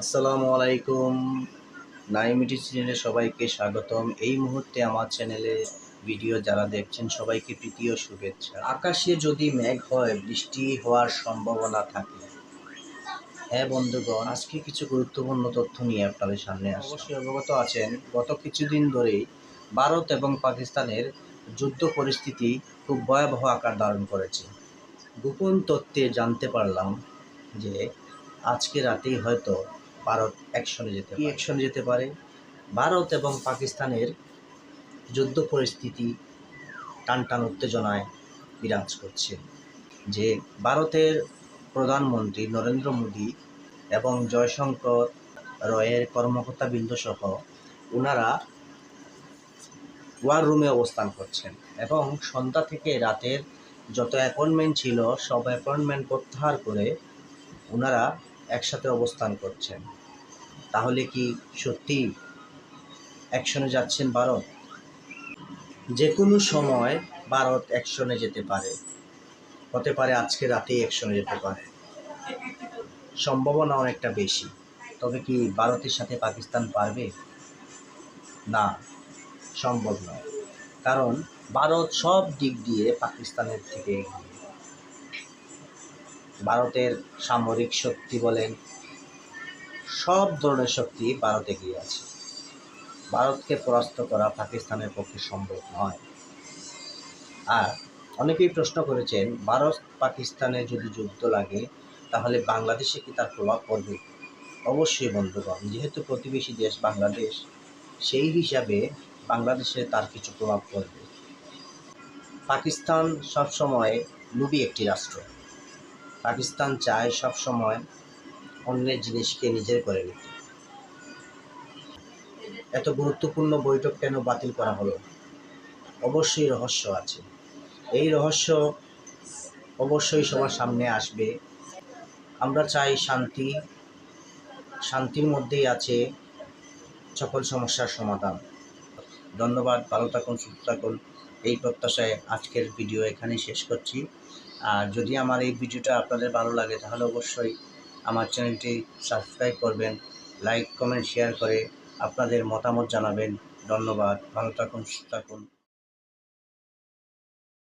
আসসালামু আলাইকুম। নাইমিটি চ্যানেলে সবাইকে স্বাগতম। এই মুহূর্তে আমার চ্যানেলে ভিডিও যারা দেখছেন সবাইকে প্রীতি ও শুভেচ্ছা। আকাশে যদি মেঘ হয় বৃষ্টি হওয়ার সম্ভাবনা থাকে। হ্যাঁ বন্ধুগণ আজকে কিছু গুরুত্বপূর্ণ তথ্য নিয়ে আপনাদের সামনে। অবশ্যই অবগত আছেন। গত কিছুদিন ধরেই ভারত এবং পাকিস্তানের যুদ্ধ পরিস্থিতি খুব ভয়াবহ আকার ধারণ করেছে। গোপন তথ্যে জানতে পারলাম যে আজকে রাতেই হয়তো ভারত অ্যাকশনে যেতে কি অ্যাকশনে যেতে পারে? ভারত এবং পাকিস্তানের যুদ্ধ পরিস্থিতি টান টান উত্তেজনায় বিরাজ করছে। যে ভারতের প্রধানমন্ত্রী নরেন্দ্র মোদী এবং জয়শঙ্কর রয়ের কর্মকর্তাবৃন্দ সহ ওনারা ওয়ার রুমে অবস্থান করছেন এবং সন্ধ্যা থেকে রাতের যত অ্যাপয়েন্টমেন্ট ছিল সব অ্যাপয়েন্টমেন্ট প্রত্যাহার করে ওনারা একসাথে অবস্থান করছেন। তাহলে কি সত্যি অ্যাকশনে যাচ্ছেন ভারত? যে কোনো সময় ভারত অ্যাকশনে যেতে পারে। হতে পারে আজকে রাতেই অ্যাকশনে যেতে পারে। সম্ভাবনা অনেকটা বেশি। তবে কি ভারতের সাথে পাকিস্তান পারবে? না, সম্ভব নয়। কারণ ভারত সব দিক দিয়ে পাকিস্তানের থেকে এগিয়ে। ভারতের সামরিক শক্তি বলেন, সব ধরনের শক্তি ভারত এগিয়ে আছে। ভারতকে পরাস্ত করা পাকিস্তানের পক্ষে সম্ভব নয়। আর অনেকেই প্রশ্ন করেছেন, ভারত পাকিস্তানে যদি যুদ্ধ লাগে, তাহলে বাংলাদেশে কি তার প্রভাব পড়বে? অবশ্যই বন্ধুগণ, যেহেতু প্রতিবেশী দেশ বাংলাদেশ, সেই হিসাবে বাংলাদেশে তার কিছু প্রভাব পড়বে। পাকিস্তান সবসময় লুবি একটি রাষ্ট্র। পাকিস্তান চায় সবসময় অন্যের জিনিসকে নিজের করে নিতে। এত গুরুত্বপূর্ণ বৈঠক কেন বাতিল করা হলো? অবশ্যই রহস্য আছে। এই রহস্য অবশ্যই সবার সামনে আসবে। আমরা চাই শান্তি, শান্তির মধ্যেই আছে সকল সমস্যার সমাধান। ধন্যবাদ, ভালো থাকুন, সুস্থ থাকুন। এই প্রত্যাশায় আজকের ভিডিও এখানেই শেষ করছি। আর যদি আমার এই ভিডিওটা আপনাদের ভালো লাগে, তাহলে অবশ্যই আমার চ্যানেলটি সাবস্ক্রাইব করবেন, লাইক, কমেন্ট, শেয়ার করে আপনাদের মতামত জানাবেন। ধন্যবাদ, ভালো থাকুন, সুস্থ থাকুন।